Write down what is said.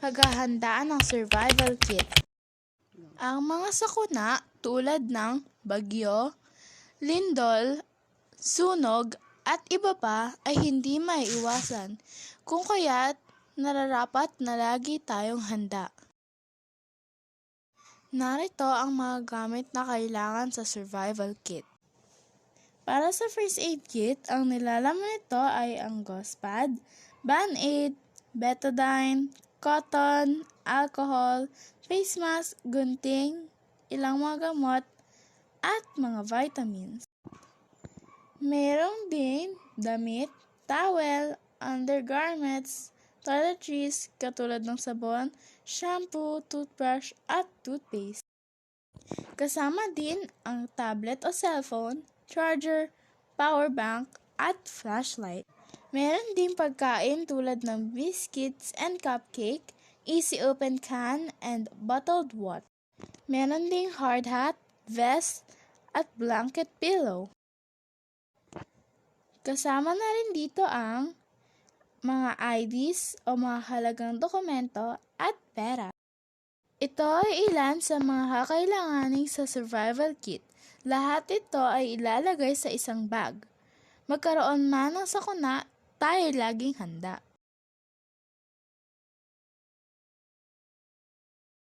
Paghahandaan ng survival kit. Ang mga sakuna tulad ng bagyo, lindol, sunog, at iba pa ay hindi maiiwasan, kung kaya't nararapat na lagi tayong handa. Narito ang mga gamit na kailangan sa survival kit. Para sa first aid kit, ang nilalaman nito ay ang gauze pad, band-aid, betadine, cotton, alcohol, face mask, gunting, ilang mga gamot, at mga vitamins. Merong din damit, towel, undergarments, toiletries katulad ng sabon, shampoo, toothbrush, at toothpaste. Kasama din ang tablet o cellphone, charger, power bank, at flashlight. Meron din pagkain tulad ng biscuits and cupcake, easy open can, and bottled water. Meron ding hard hat, vest, at blanket pillow. Kasama na rin dito ang mga IDs o mga halagang dokumento at pera. Ito ay ilan sa mga kakailanganin sa survival kit. Lahat ito ay ilalagay sa isang bag. Magkaroon man ng sakuna, tayo laging handa.